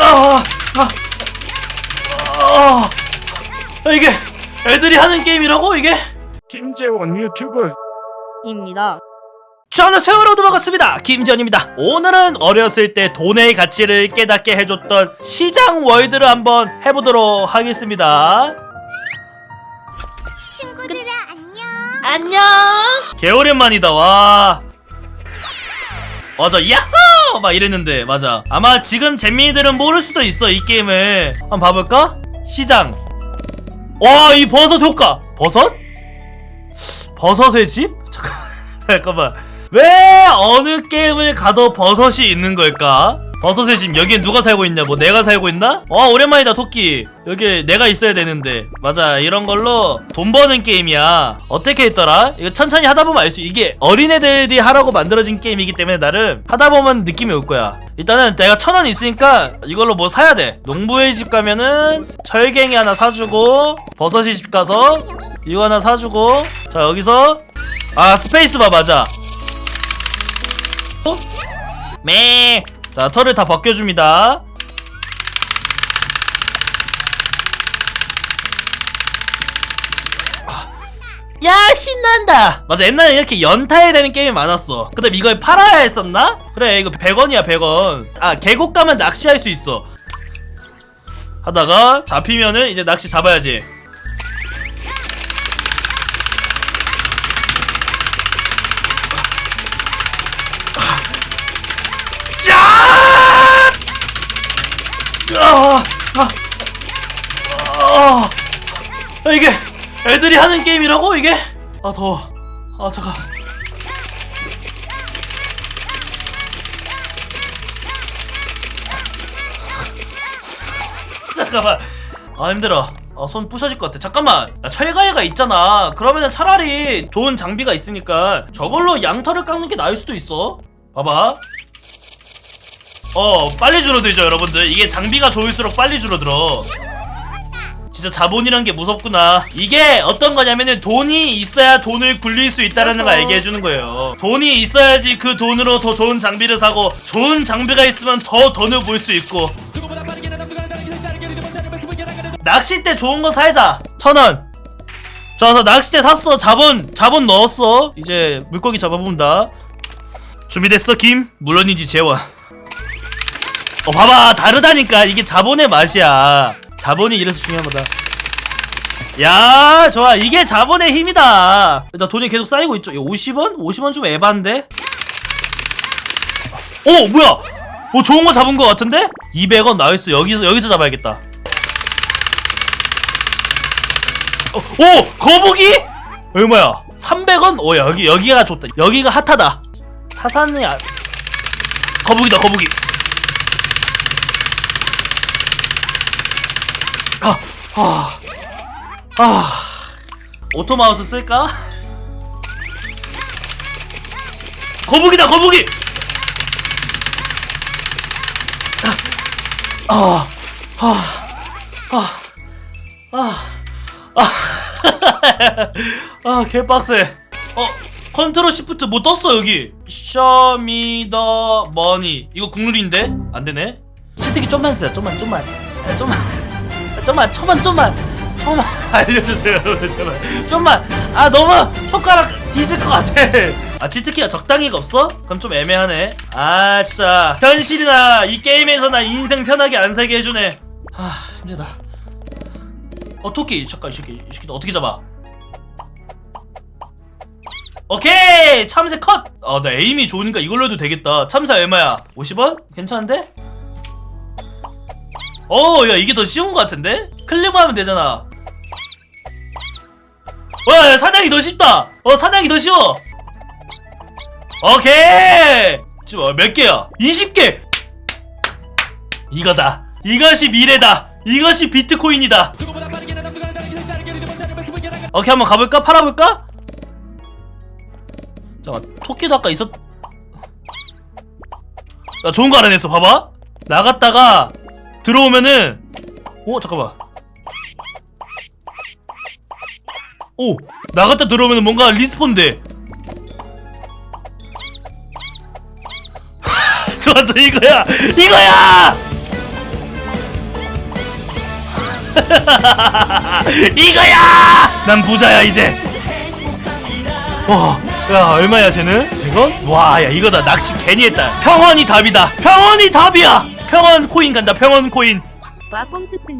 아, 아, 아, 아, 이게 애들이 하는 게임이라고 이게? 김재원 유튜브 입니다. 저는 세월호도 반갑습니다. 김지현입니다. 오늘은 어렸을 때 돈의 가치를 깨닫게 해줬던 시장 월드를 한번 해보도록 하겠습니다. 친구들아 안녕. 안녕. 개오랜만이다 와. 맞아 야호! 막 이랬는데 맞아. 아마 지금 잼민이들은 모를 수도 있어 이 게임을. 한번 봐볼까? 시장. 와 이 버섯 효과! 버섯? 버섯의 집? 잠깐 잠깐만. 왜 어느 게임을 가도 버섯이 있는 걸까 버섯의 집 여기엔 누가 살고 있냐? 뭐 내가 살고 있나? 와 오랜만이다 토끼. 여기 내가 있어야 되는데. 맞아 이런 걸로 돈 버는 게임이야. 어떻게 했더라? 이거 천천히 하다 보면 알 수 이게 어린애들이 하라고 만들어진 게임이기 때문에 나름 하다 보면 느낌이 올 거야. 일단은 내가 천 원 있으니까 이걸로 뭐 사야 돼? 농부의 집 가면은 철갱이 하나 사주고 버섯이 집 가서 이거 하나 사주고. 자 여기서. 아 스페이스바 맞아. 어? 매. 자, 털을 다 벗겨줍니다. 야 신난다. 맞아 옛날에 이렇게 연타야 되는 게임이 많았어. 그 다음 이걸 팔아야 했었나? 그래 이거 100원이야 100원. 아 계곡 가면 낚시할 수 있어. 하다가 잡히면은 이제 낚시 잡아야지 아, 아, 아, 아, 이게 애들이 하는 게임이라고 이게? 아 더워. 아 잠깐. 잠깐만. 아 힘들어. 아, 손 부셔질 것 같아. 잠깐만. 나 철가해가 있잖아. 그러면은 차라리 좋은 장비가 있으니까 저걸로 양털을 깎는 게 나을 수도 있어. 봐봐. 어 빨리 줄어들죠 여러분들. 이게 장비가 좋을수록 빨리 줄어들어. 진짜 자본이란 게 무섭구나. 이게 어떤 거냐면은 돈이 있어야 돈을 굴릴 수 있다라는 걸 알게 해주는 거예요. 돈이 있어야지 그 돈으로 더 좋은 장비를 사고 좋은 장비가 있으면 더 돈을 벌 수 있고. 낚싯대 좋은 거 사자. 천원. 저서 낚싯대 샀어. 자본 자본 넣었어. 이제 물고기 잡아본다. 준비됐어 김? 물론이지 재원 어 봐봐 다르다니까. 이게 자본의 맛이야. 자본이 이래서 중요한 거다. 야 좋아. 이게 자본의 힘이다. 나 돈이 계속 쌓이고 있죠. 이거 50원? 50원 좀 에반데? 오 뭐야? 뭐 좋은 거 잡은 거 같은데? 200원 나이스. 여기서 여기서 잡아야겠다. 어, 오 거북이? 얼마야? 300원? 오 여기 여기가 좋다. 여기가 핫하다. 타산이 아... 거북이다 거북이 아, 아, 아, 오토 마우스 쓸까? 거북이다, 거북이! 아, 아, 아, 아, 아, 아, 개빡세. 어, 컨트롤 시프트 뭐 떴어, 여기. 쇼미더 머니. 이거 국룰인데? 안 되네. 채택이 좀만 쓰자, 좀만, 좀만. 아, 좀만. 좀만 좀만 좀만. 좀만 알려주세요 여러분 제발. 좀만. 아 너무 손가락 뒤질 것 같아. 아 치트키가 적당히가 없어? 그럼 좀 애매하네. 아 진짜. 현실이나 이 게임에서 나 인생 편하게 안 살게 해주네. 아 힘들다. 어 토끼. 잠깐 이 새끼 이 새끼 어떻게 잡아? 오케이! 참새 컷어나 에임이 좋으니까 이걸로 해도 되겠다. 참새 얼마야? 50원? 괜찮은데? 어, 야, 이게 더 쉬운 것 같은데? 클릭만 하면 되잖아. 와, 야, 사냥이 더 쉽다! 어, 사냥이 더 쉬워! 오케이! 지금 어, 몇 개야? 20개! 이거다. 이것이 미래다. 이것이 비트코인이다. 오케이, 한번 가볼까? 팔아볼까? 잠깐, 토끼도 아까 있었... 나 좋은 거 알아냈어, 봐봐. 나갔다가 들어오면은 어 잠깐만 오 나갔다 들어오면은 뭔가 리스폰돼 좋았어 이거야 이거야 이거야! 난 부자야 이제. 와, 야 얼마야 쟤는? 100원? 와, 야 이거다 낚시 괜히 했다. 평원이 답이다. 평원이 답이야. 평원 코인 간다. 평원 코인. 와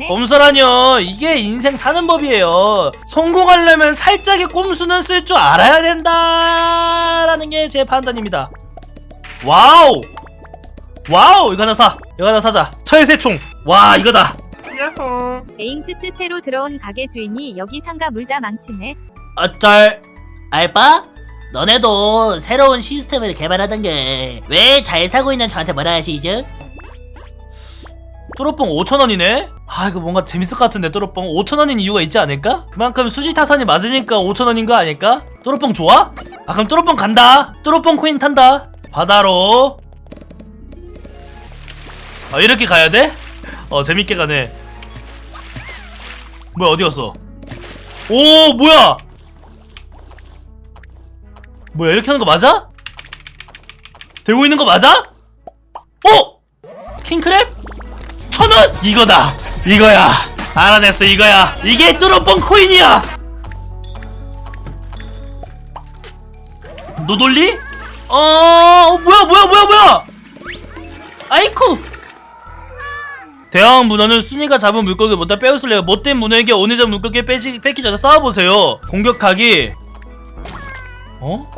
꼼수라뇨. 이게 인생 사는 법이에요. 성공하려면 살짝의 꼼수는 쓸 줄 알아야 된다 라는 게 제 판단입니다. 와우! 와우! 이거 하나 사. 이거 하나 사자. 철새총. 와 이거다. 야호. 에잉츠츠 새로 들어온 가게 주인이 여기 상가 물다 망치네. 어쩔? 알바? 너네도 새로운 시스템을 개발하던 게 왜 잘 사고 있는 저한테 뭐라 하시죠? 뚜로뽕 5천원이네? 아 이거 뭔가 재밌을 것 같은데 뚜로뽕 5천원인 이유가 있지 않을까? 그만큼 수지타산이 맞으니까 5천원인 거 아닐까? 뚜로뽕 좋아? 아 그럼 뚜로뽕 간다 뚜로뽕 코인 탄다 바다로 아 이렇게 가야 돼? 어 재밌게 가네 뭐야 어디 갔어 오 뭐야 뭐야 이렇게 하는 거 맞아? 되고 있는 거 맞아? 어? 킹크랩? 천원! 이거다! 이거야! 알아냈어 이거야! 이게 뚜러뻥 코인이야! 노돌리? 어, 어 뭐야 뭐야 뭐야 뭐야! 아이쿠! 대왕 문어는 순이가 잡은 물고기 보다 빼앗을래요. 못된 문어에게 오늘 잡은 물고기 빼지, 뺏기 전에 싸워보세요. 공격하기. 어?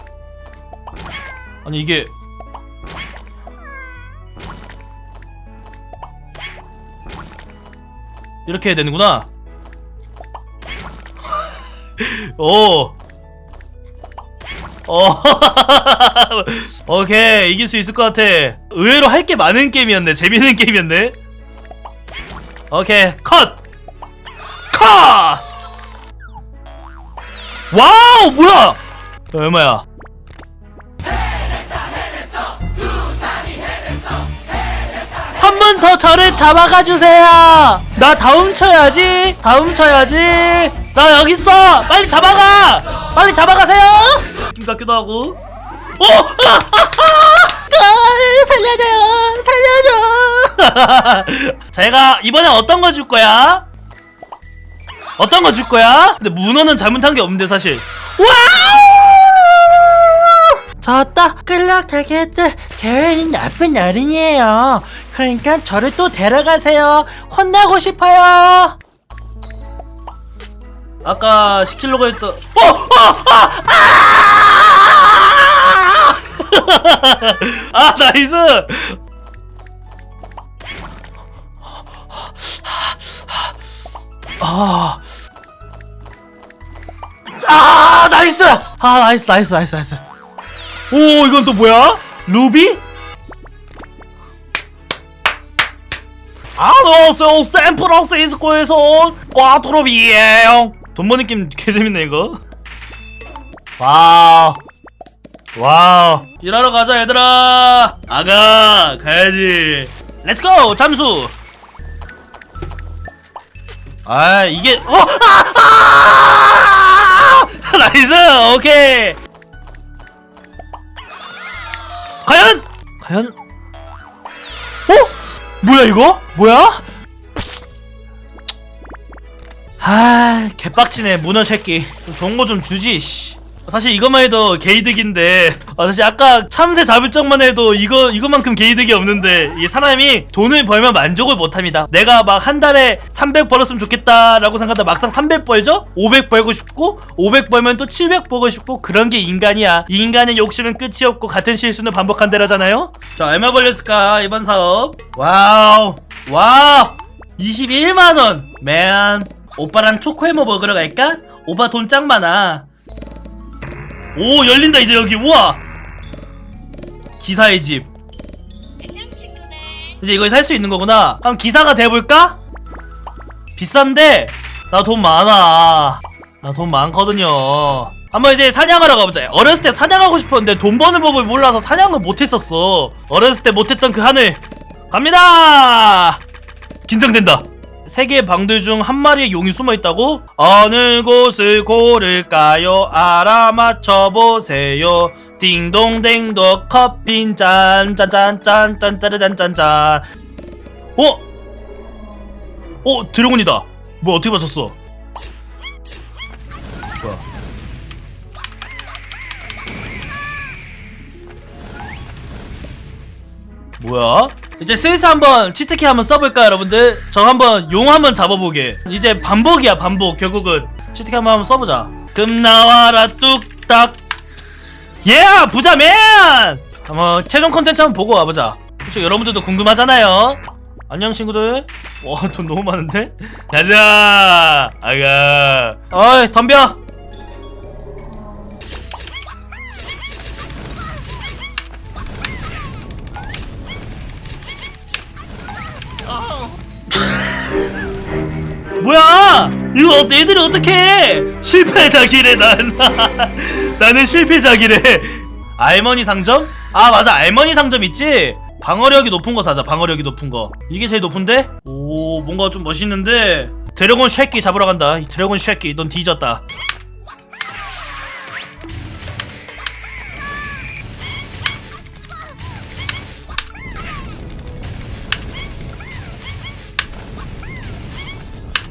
아니 이게 이렇게 해야 되는구나. 오. 어. 오케이 이길 수 있을 것 같아. 의외로 할 게 많은 게임이었네. 재밌는 게임이었네. 오케이 컷. 컷. 와우 뭐야? 얼마야? 한 번 더 저를 잡아가 주세요. 나 다음 쳐야지. 다음 쳐야지. 나 여기 있어. 빨리 잡아가. 빨리 잡아가세요. 느낌 같기도 하고. 어! 아! 아! 아! 살려줘요. 살려줘. 제가 이번에 어떤 거 줄 거야? 어떤 거 줄 거야? 근데 문어는 잘못한 게 없는데 사실. 와우! 저또 끌려가겠지 계획이 나쁜 어린이에요 그러니까 저를 또 데려가세요 혼나고 싶어요 아까 시키려고 했던 어! 어! 아! 아! 아 나이스 아, 아 나이스 아 나이스 나이스 나이스 나이스 오 이건 또 뭐야? 루비? 안녕하세요 샌프란시스코에서 온 꽈트로비에요 돈버 느낌 개 재밌네 이거. 와우. 와우. 일하러 가자 얘들아. 아가 가야지. 렛츠고 잠수. 아 이게 어 아, 아! 나이스 오케이 과연? 과연? 어? 뭐야 이거? 뭐야? 아 개빡치네 문어 새끼. 좀 좋은 거 좀 주지 씨. 사실 이것만 해도 개이득인데 아, 사실 아까 참새 잡을 적만 해도 이거 이거만큼 개이득이 없는데 이 사람이 돈을 벌면 만족을 못합니다. 내가 막 한 달에 300 벌었으면 좋겠다라고 생각하다 막상 300 벌죠? 500 벌고 싶고 500 벌면 또 700 벌고 싶고 그런 게 인간이야. 이 인간의 욕심은 끝이 없고 같은 실수는 반복한대라잖아요? 자 얼마 벌렸을까 이번 사업? 와우 와우! 21만 원! 맨 오빠랑 초코해머 먹으러 갈까? 오빠 돈 짱 많아 오 열린다 이제 여기. 우와! 기사의 집. 이제 이걸 살 수 있는 거구나. 그럼 기사가 돼볼까? 비싼데? 나 돈 많아. 나 돈 많거든요. 한번 이제 사냥하러 가보자. 어렸을 때 사냥하고 싶었는데 돈 버는 법을 몰라서 사냥을 못했었어. 어렸을 때 못했던 그 하늘. 갑니다! 긴장된다 세 개의 방들 중 한 마리의 용이 숨어 있다고? 어느 곳을 고를까요? 알아맞혀 보세요. 딩동댕동 커피 짠 짠짠짠 짠 짜르짠짠짠. 어? 어 드래곤이다. 뭐 어떻게 맞췄어? 뭐야? 뭐야? 이제 슬슬 한번 치트키 한번 써볼까 여러분들? 저 한번 용 한번 잡아보게. 이제 반복이야 반복. 결국은 치트키 한번 한번 써보자. 금 나와라 뚝딱. 예 부자맨 한번 최종 컨텐츠 한번 보고 와보자. 혹시 여러분들도 궁금하잖아요. 안녕 친구들. 와 돈 너무 많은데? 가자! 아가 어이 덤벼 뭐야? 이거 어때? 애들이 어떡해? 실패작이래 난. 나는 실패작이래. 알머니 상점? 아 맞아. 알머니 상점 있지? 방어력이 높은 거 사자 방어력이 높은 거. 이게 제일 높은데? 오 뭔가 좀 멋있는데. 드래곤 쉐끼 잡으러 간다. 이 드래곤 쉐끼 넌 뒤졌다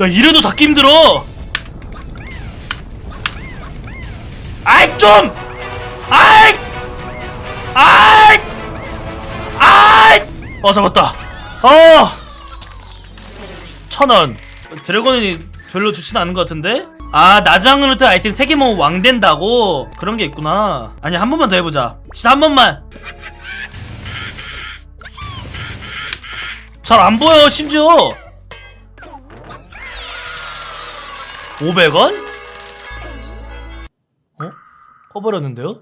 야 이래도 잡기 힘들어. 아이 좀! 아이! 아이! 아이! 어 잡았다. 어! 천원. 드래곤이 별로 좋진 않은 것 같은데? 아 나장으로 때 아이템 3개 모으면 왕 된다고? 그런 게 있구나. 아니 한 번만 더 해보자. 진짜 한 번만. 잘 안 보여 심지어 500원? 어? 꺼버렸는데요?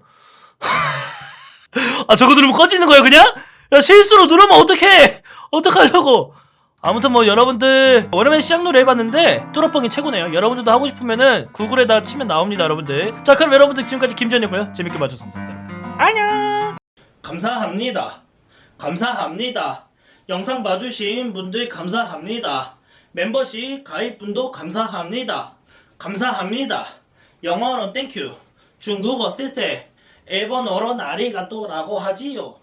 아 저거 누르면 꺼지는 거야 그냥? 야 실수로 누르면 어떡해? 어떡하려고? 아무튼 뭐 여러분들 오랜만에 시장놀이 해봤는데 뚜러뻥이 최고네요. 여러분들도 하고 싶으면은 구글에다 치면 나옵니다 여러분들. 자 그럼 여러분들 지금까지 김지현이었고요. 재밌게 봐주셔서 감사합니다 안녕! 감사합니다. 감사합니다. 영상 봐주신 분들 감사합니다. 멤버십 가입분도 감사합니다 감사합니다. 영어로 땡큐 중국어 쎄쎄 일본어로 나리가또라고 하지요